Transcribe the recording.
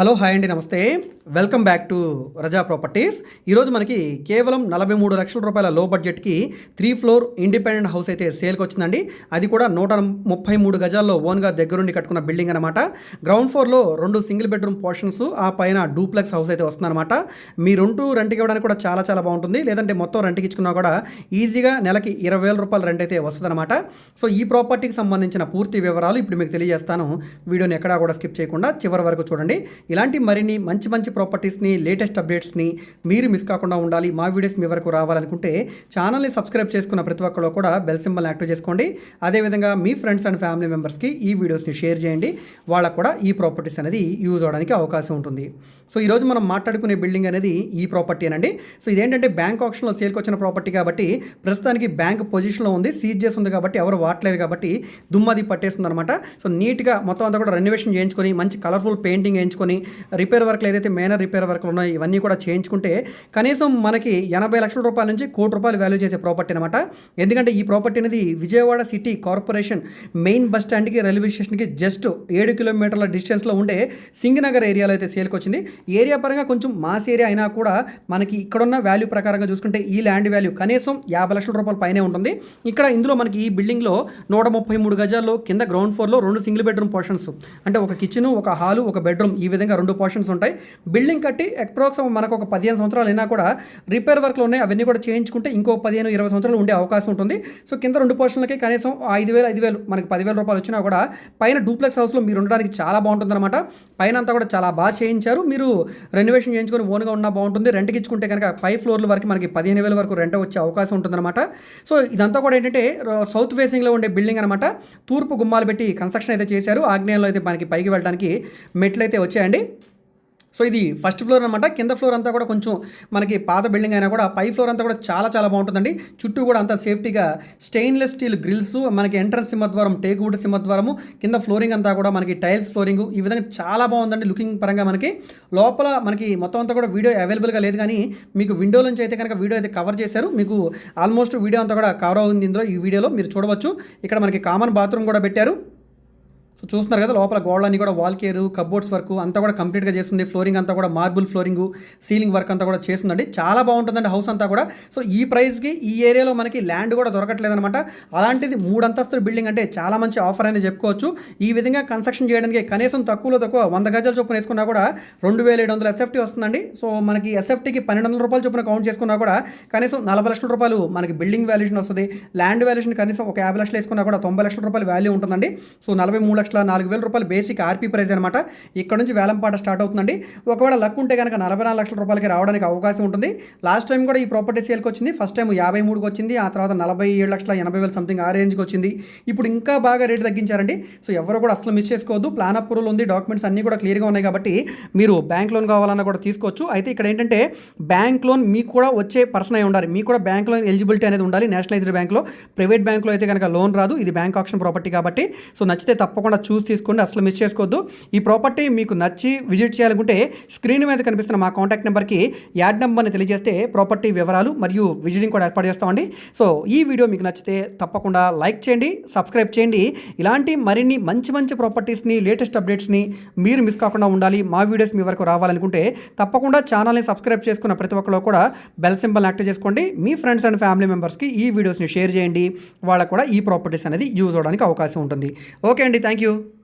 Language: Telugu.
హలో హాయ్ అండి నమస్తే. Welcome back to Raja properties. ఈరోజు మనకి కేవలం నలభై మూడు లక్షల రూపాయల లో బడ్జెట్కి త్రీ ఫ్లోర్ ఇండిపెండెంట్ హౌస్ అయితే సేల్కి వచ్చిందండి. అది కూడా నూట ముప్పై మూడు గజాల్లో ఓన్గా దగ్గరుండి కట్టుకున్న బిల్డింగ్ అనమాట గ్రౌండ్ ఫ్లోర్లో రెండు సింగిల్ బెడ్రూమ్ పోర్షన్స్ ఆ పైన డూప్లెక్స్ హౌస్ అయితే వస్తుందన్నమాట. మీ రెండు రెంట్కి ఇవ్వడానికి కూడా చాలా చాలా బాగుంటుంది. లేదంటే మొత్తం రెంట్కి ఇచ్చుకున్నా కూడా ఈజీగా నెలకి ఇరవై వేల రూపాయల రెంట్ అయితే వస్తుందన్నమాట. సో ఈ ప్రాపర్టీకి సంబంధించిన పూర్తి వివరాలు ఇప్పుడు మీకు తెలియజేస్తాను. వీడియోని ఎక్కడా కూడా స్కిప్ చేయకుండా చివరి వరకు చూడండి. ఇలాంటి మరిన్ని మంచి మంచి ప్రాపర్టీస్ని లేటెస్ట్ అప్డేట్స్ని మీరు మిస్ కాకుండా ఉండాలి. మా వీడియోస్ మీ వరకు రావాలనుకుంటే ఛానల్ని సబ్స్క్రైబ్ చేసుకున్న ప్రతి ఒక్కరు కూడా బెల్ సింబల్ యాక్టివ్ చేసుకోండి. అదేవిధంగా మీ ఫ్రెండ్స్ అండ్ ఫ్యామిలీ మెంబర్స్కి ఈ వీడియోస్ని షేర్ చేయండి. వాళ్ళకు కూడా ఈ ప్రాపర్టీస్ అనేది యూజ్ అవడానికి అవకాశం ఉంటుంది. సో ఈరోజు మనం మాట్లాడుకునే బిల్డింగ్ అనేది ఈ ప్రాపర్టీ అనండి. సో ఇదేంటంటే బ్యాంక్ ఆప్షన్లో సేల్కి వచ్చిన ప్రాపర్టీ కాబట్టి ప్రస్తుతానికి బ్యాంక్ పొజిషన్లో ఉంది సీజ్ చేసి ఉంది కాబట్టి ఎవరు వాడలేదు కాబట్టి దుమ్మది పట్టేస్తుంది అనమాట సో నీట్గా మొత్తం అంతా కూడా రెనోవేషన్ చేయించుకొని మంచి కలర్ఫుల్ పెయింటింగ్ వేయించుకొని రిపేర్ వర్క్లు ఏదైతే మేనర్ రిపేర్ వర్క్లు ఉన్నాయో ఇవన్నీ కూడా చేయించుకుంటే కనీసం మనకి ఎనభై లక్షల రూపాయల నుంచి కోటి రూపాయలు వాల్యూ చేసే ప్రాపర్టీ అనమాట ఎందుకంటే ఈ ప్రాపర్టీ అనేది Vijayawada city corporation main bus స్టాండ్కి రైల్వే స్టేషన్కి జస్ట్ ఏడు కిలోమీటర్ల డిస్టెన్స్లో ఉండే సింగనగర్ ఏరియాలో అయితే సేల్కి వచ్చింది. ఏరియా పరంగా కొంచెం మాస్ ఏరియా అయినా కూడా మనకి ఇక్కడున్న వాల్యూ ప్రకారంగా చూసుకుంటే ఈ ల్యాండ్ వాల్యూ కనీసం యాభై లక్షల రూపాయల పైనే ఉంటుంది. ఇక్కడ ఇందులో మనకి ఈ బిల్డింగ్లో నూట ముప్పై మూడు గజాల్లో కింద గ్రౌండ్ ఫ్లోర్లో రెండు సింగిల్ బెడ్రూమ్ పోర్షన్స్ అంటే ఒక కిచెన్ ఒక హాలు ఒక బెడ్రూమ్ ఈ విధంగా రెండు పోర్షన్స్ ఉంటాయి. బిల్డింగ్ కట్టి అప్రాక్స్ మనకు ఒక పదిహేను సంవత్సరాలు అయినా కూడా రిపేర్ వర్క్లు ఉన్నాయి అవన్నీ కూడా చేయించుకుంటే ఇంకో పదిహేను ఇరవై సంవత్సరాలు ఉండే అవకాశం ఉంటుంది. సో కింద రెండు పోర్షన్లకి కనీసం ఐదు వేలు ఐదు వేలు మనకి పదివేల రూపాయలు వచ్చినా కూడా పైన డూప్లెక్స్ హౌస్లో మీరు ఉండడానికి చాలా బాగుంటుంది అనమాట పైన అంతా కూడా చాలా బాగా చేయించారు. మీరు రెనోవేషన్ చేయించుకొని ఓన్గా ఉన్నా బాగుంటుంది. రెంట్కి ఇచ్చుకుంటే కనుక పై ఫ్లోర్ల వరకు మనకి పదిహేను వేల వరకు రెంట్ వచ్చే అవకాశం ఉంటుందన్నమాట. సో ఇదంతా కూడా ఏంటంటే సౌత్ ఫేసింగ్లో ఉండే బిల్డింగ్ అనమాట తూర్పు గుమ్మాలు పెట్టి కన్స్ట్రక్షన్ అయితే చేశారు. ఆగ్నేయంలో అయితే మనకి పైకి వెళ్ళడానికి మెట్లు అయితే వచ్చాయండి. అండి సో ఇది ఫస్ట్ ఫ్లోర్ అనమాట కింద ఫ్లోర్ అంతా కూడా కొంచెం మనకి పాత బిల్డింగ్ అయినా కూడా పై ఫ్లోర్ అంతా కూడా చాలా చాలా బాగుంటుందండి. చుట్టూ కూడా అంతా సేఫ్టీగా స్టెయిన్లెస్ స్టీల్ గ్రిల్స్ మనకి ఎంట్రన్స్ సింహద్వారం టేక్వుడ్ సింహద్వారము కింద ఫ్లోరింగ్ అంతా కూడా మనకి టైల్స్ ఫ్లోరింగ్ ఈ విధంగా చాలా బాగుందండి లుకింగ్ పరంగా మనకి. లోపల మనకి మొత్తం అంతా కూడా వీడియో అవైలబుల్గా లేదు కానీ మీకు విండో నుంచి అయితే కనుక వీడియో అయితే కవర్ చేశారు. మీకు ఆల్మోస్ట్ వీడియో అంతా కూడా కవర్ అవుతుంది ఇందులో. ఈ వీడియోలో మీరు చూడవచ్చు. ఇక్కడ మనకి కామన్ బాత్రూమ్ కూడా పెట్టారు. సో చూస్తున్నారు కదా లోపల గోడలన్నీ కూడా వాల్ కేర్ కబోర్డ్స్ వర్క్ అంతా కూడా కంప్లీట్గా చేస్తుంది. ఫ్లోరింగ్ అంతా కూడా మార్బుల్ ఫ్లోరింగ్ సీలింగ్ వర్క్ అంతా కూడా చేస్తుందండి. చాలా బాగుంటుందండి హౌస్ అంతా కూడా. సో ఈ ప్రైస్కి ఈ ఏరియాలో మనకి ల్యాండ్ కూడా దొరకట్లేదనమాట అలాంటిది మూడు అంతస్తుల బిల్డింగ్ అంటే చాలా మంచి ఆఫర్ అనేది చెప్పుకోవచ్చు. ఈ విధంగా కన్స్ట్రక్షన్ చేయడానికి కనీసం తక్కువలో తక్కువ వంద గజాల చొప్పున వేసుకున్నా కూడా రెండు వేల ఏడు వందల ఎస్ఎఫ్టీ వస్తుందండి. సో మనకి ఎస్ఎఫ్టీకి పన్నెండు వందల రూపాయలు చొప్పున కౌంట్ చేసుకున్నా కూడా కనీసం నలభై లక్షల రూపాయలు మనకి బిల్డింగ్ వాల్యూషన్ వస్తుంది. ల్యాండ్ వాల్యూషన్ కనీసం ఒక యాభై లక్షలు వేసుకున్నా కూడా తొంభై లక్షల రూపాయలు వాల్యూ ఉంటుందండి. సో నలభై మూడు లక్షల నాలుగు వేల రూపాయలు బేసిక్ ఆర్పీ ప్రైస్ అనమాట ఇక్కడ నుంచి వేలంపాట స్టార్ట్ అవుతుందండి. ఒకవేళ లక్ ఉంటే కనుక నలభై నాలుగు లక్షల రూపాయలకి రావడానికి అవకాశం ఉంటుంది. లాస్ట్ టైం కూడా ఈ ప్రాపర్టీ సేల్కి వచ్చింది. ఫస్ట్ టైం యాభై మూడుకి వచ్చింది. ఆ తర్వాత నలభై ఏడు లక్షల ఎనభై వేల సంథింగ్ ఆ రేంజ్కి వచ్చింది. ఇప్పుడు ఇంకా బాగా రేటు తగ్గించారండి. సో ఎవరు కూడా అసలు మిస్ చేసుకోవద్దు. ప్లాన్ అప్రూవల్ ఉంది. డాక్యుమెంట్స్ అన్నీ కూడా క్లియర్గా ఉన్నాయి కాబట్టి మీరు బ్యాంక్ లోన్ కావాలన్నా కూడా తీసుకోవచ్చు. అయితే ఇక్కడ ఏంటంటే బ్యాంక్ లోన్ మీకు కూడా వచ్చే పర్సన్ అయి ఉండాలి. మీకు కూడా బ్యాంక్ లోన్ ఎలిజిబిలిటీ అనేది ఉండాలి. నేషనలైజ్డ్ బ్యాంక్లో. ప్రైవేట్ బ్యాంక్లో అయితే కనుక లోన్ రాదు. ఇది బ్యాంక్ ఆప్షన్ ప్రాపర్టీ కాబట్టి. సో నచ్చితే తప్పకుండా చూసి తీసుకోండి అసలు మిస్ చేసుకోవద్దు. ఈ ప్రాపర్టీ మీకు నచ్చి విజిట్ చేయాలనుకుంటే స్క్రీన్ మీద కనిపిస్తున్న మా కాంటాక్ట్ నెంబర్కి యాడ్ నెంబర్ని తెలియజేస్తే ప్రాపర్టీ వివరాలు మరియు విజిటింగ్ కూడా ఏర్పాటు చేస్తామండి. సో ఈ వీడియో మీకు నచ్చితే తప్పకుండా లైక్ చేయండి సబ్స్క్రైబ్ చేయండి. ఇలాంటి మరిన్ని మంచి మంచి ప్రాపర్టీస్ని లేటెస్ట్ అప్డేట్స్ని మీరు మిస్ కాకుండా ఉండాలి. మా వీడియోస్ మీ వరకు రావాలనుకుంటే తప్పకుండా ఛానల్ని సబ్స్క్రైబ్ చేసుకున్న ప్రతి ఒక్కరు కూడా బెల్ సింబల్ యాక్టివ్ చేసుకోండి. మీ ఫ్రెండ్స్ అండ్ ఫ్యామిలీ మెంబర్స్కి ఈ వీడియోస్ని షేర్ చేయండి. వాళ్ళకు కూడా ఈ ప్రాపర్టీస్ అనేది యూజ్ అవడానికి అవకాశం ఉంటుంది. ఓకే అండి థ్యాంక్ యూ Brasil!